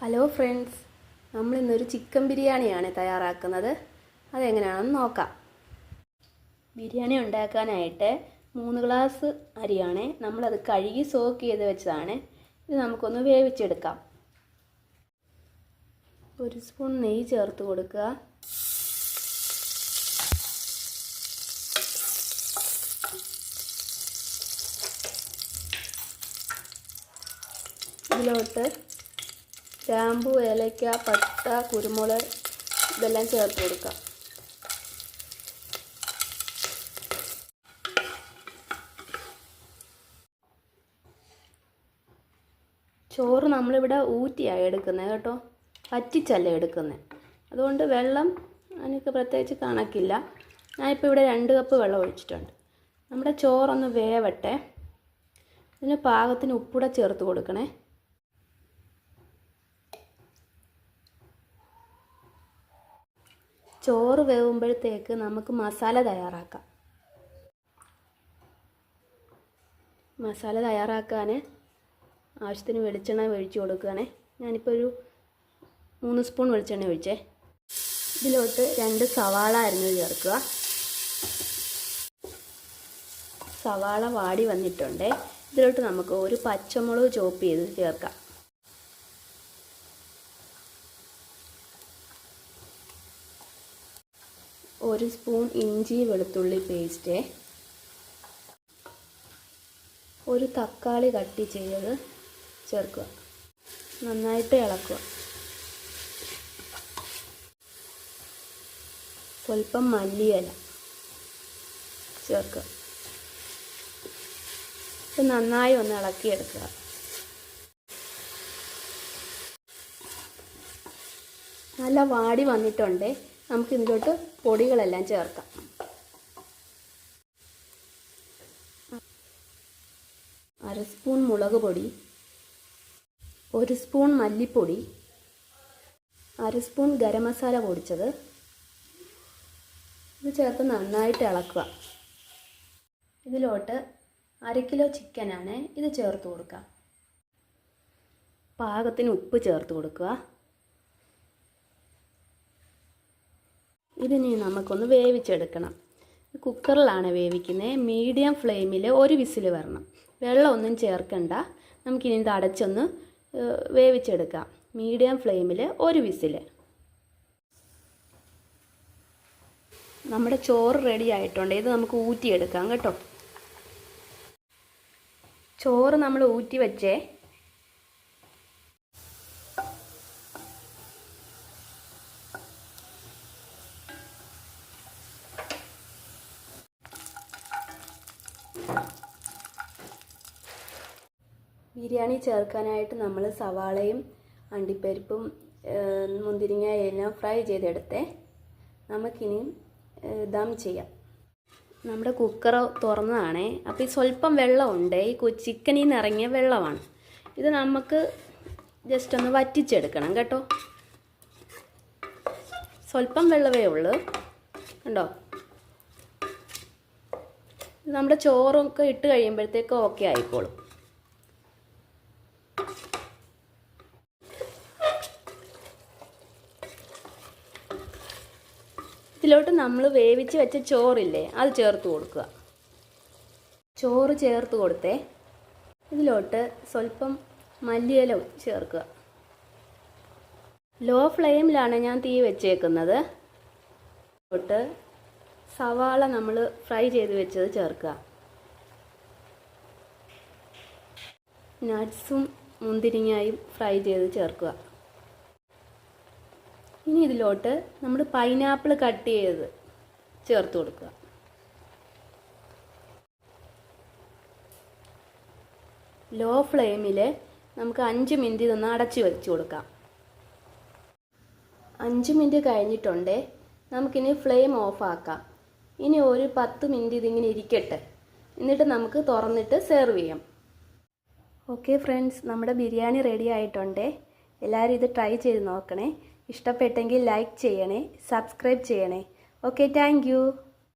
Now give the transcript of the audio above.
Hello friends നമ്മൾ ഇന്നൊരു chicken ബിരിയാണിയാണ് തയ്യാറാക്കുന്നത്. അതെങ്ങനെയാണെന്ന് നോക്കാം. ബിരിയാണി ഉണ്ടാക്കാനായിട്ട് മൂന്ന് ഗ്ലാസ് അരിയാണ് നമ്മളത് കഴുകി സോക്ക് ചെയ്ത് വെച്ചതാണ്. ഇത് നമുക്കൊന്ന് വേവിച്ചെടുക്കാം. ഒരു സ്പൂൺ നെയ്യ് ചേർത്ത് കൊടുക്കുക. ഇതിലോട്ട് ഗ്രാമ്പു ഏലക്ക പട്ട കുരുമുളക് ഇതെല്ലാം ചേർത്ത് കൊടുക്കാം. ചോറ് നമ്മളിവിടെ ഊറ്റിയാണ് എടുക്കുന്നത് കേട്ടോ. പറ്റിച്ചല്ല എടുക്കുന്നത് അതുകൊണ്ട് വെള്ളം എനിക്ക് പ്രത്യേകിച്ച് കണക്കില്ല. ഞാനിപ്പോൾ ഇവിടെ രണ്ട് കപ്പ് വെള്ളം ഒഴിച്ചിട്ടുണ്ട്. നമ്മുടെ ചോറൊന്ന് വേവട്ടെ. ഇതിന് പാകത്തിന് ഉപ്പൂടെ ചേർത്ത് കൊടുക്കണേ. ചോറ് വേവുമ്പോഴത്തേക്ക് നമുക്ക് മസാല തയ്യാറാക്കാം. മസാല തയ്യാറാക്കാൻ ആവശ്യത്തിന് വെളിച്ചെണ്ണ ഒഴിച്ച് കൊടുക്കുകയാണേ. ഞാനിപ്പോൾ ഒരു മൂന്ന് സ്പൂൺ വെളിച്ചെണ്ണ ഒഴിച്ചേ. ഇതിലോട്ട് രണ്ട് സവാള അരിഞ്ഞ് ചേർക്കുക. സവാള വാടി വന്നിട്ടുണ്ട്. ഇതിലോട്ട് നമുക്ക് ഒരു പച്ചമുളക് ചോപ്പ് ചെയ്ത് ചേർക്കാം. ഒരു സ്പൂൺ ഇഞ്ചി വെളുത്തുള്ളി പേസ്റ്റ് ഒരു തക്കാളി കട്ടി ചെയ്തത് ചേർക്കുക. നന്നായിട്ട് ഇളക്കുക. സ്വല്പം മല്ലിയില ചേർക്കുക. ഇത് നന്നായി ഒന്ന് ഇളക്കിയെടുക്കുക. നല്ല വാടി വന്നിട്ടുണ്ട്. നമുക്ക് ഇതിലോട്ട് പൊടികളെല്ലാം ചേർക്കാം. അര സ്പൂൺ മുളക് പൊടി ഒരു സ്പൂൺ മല്ലിപ്പൊടി അര സ്പൂൺ ഗരം മസാല പൊടിച്ചത്. ഇത് ചേർത്ത് നന്നായിട്ട് ഇളക്കുക. ഇതിലോട്ട് അര കിലോ ചിക്കനാണ് ഇത് ചേർത്ത് കൊടുക്കുക. പാകത്തിന് ഉപ്പ് ചേർത്ത് കൊടുക്കുക. ഇതിനി നമുക്കൊന്ന് വേവിച്ചെടുക്കണം. കുക്കറിലാണ് വേവിക്കുന്നത്. മീഡിയം ഫ്ലെയിമിൽ ഒരു വിസിൽ വരണം. വെള്ളമൊന്നും ചേർക്കണ്ട. നമുക്കിനി ഇത് അടച്ചൊന്ന് വേവിച്ചെടുക്കാം. മീഡിയം ഫ്ലെയിമിൽ ഒരു വിസിൽ. നമ്മുടെ ചോറ് റെഡി ആയിട്ടുണ്ട്. ഇത് നമുക്ക് ഊറ്റിയെടുക്കാം കേട്ടോ. ചോറ് നമ്മൾ ഊറ്റി വെച്ചേ. ബിരിയാണി ചേർക്കാനായിട്ട് നമ്മൾ സവാളയും അണ്ടിപ്പരിപ്പും മുന്തിരിങ്ങ എല്ലാം ഫ്രൈ ചെയ്തെടുത്തേ. നമുക്കിനി ദം ചെയ്യാം. നമ്മുടെ കുക്കർ തുറന്നതാണേ. അപ്പോൾ ഈ സ്വല്പം വെള്ളമുണ്ട്. ഈ ചിക്കനിൽ നിന്ന് ഇറങ്ങിയ വെള്ളമാണ്. ഇത് നമുക്ക് ജസ്റ്റ് ഒന്ന് വറ്റിച്ചെടുക്കണം കേട്ടോ. സ്വല്പം വെള്ളമേ ഉള്ളൂ. കണ്ടോ? നമ്മുടെ ചോറൊക്കെ ഇട്ട് കഴിയുമ്പോഴത്തേക്ക് ഓക്കെ ആയിക്കോളും. ഇതിലോട്ട് നമ്മൾ വേവിച്ച് വെച്ച ചോറില്ലേ അത് ചേർത്ത് കൊടുക്കുക. ചോറ് ചേർത്ത് കൊടുത്തേ ഇതിലോട്ട് സ്വല്പം മല്ലിയില ചേർക്കുക. ലോ ഫ്ലെയിമിലാണ് ഞാൻ തീ വെച്ചേക്കുന്നത്. തൊട്ട് സവാള നമ്മൾ ഫ്രൈ ചെയ്ത് വെച്ചത് ചേർക്കുക. നട്ട്സും മുന്തിരിങ്ങയും ഫ്രൈ ചെയ്ത് ചേർക്കുക. ഇനി ഇതിലോട്ട് നമ്മൾ പൈനാപ്പിൾ കട്ട് ചെയ്ത് ചേർത്ത് കൊടുക്കുക. ലോ ഫ്ലെയിമിൽ നമുക്ക് അഞ്ച് മിനിറ്റ് ഇതൊന്ന് അടച്ച് വെച്ച് കൊടുക്കാം. അഞ്ച് മിനിറ്റ് കഴിഞ്ഞിട്ടുണ്ടേ. നമുക്കിനി ഫ്ലെയിം ഓഫാക്കാം ഇനി ഒരു പത്ത് മിനിറ്റ് ഇതിങ്ങനെ ഇരിക്കട്ടെ. എന്നിട്ട് നമുക്ക് തുറന്നിട്ട് സെർവ് ചെയ്യാം. ഓക്കെ ഫ്രണ്ട്സ് നമ്മുടെ ബിരിയാണി റെഡി ആയിട്ടുണ്ടേ. എല്ലാവരും ഇത് ട്രൈ ചെയ്ത് നോക്കണേ. ഇഷ്ടപ്പെട്ടെങ്കിൽ ലൈക്ക് ചെയ്യണേ സബ്സ്ക്രൈബ് ചെയ്യണേ. Okay thank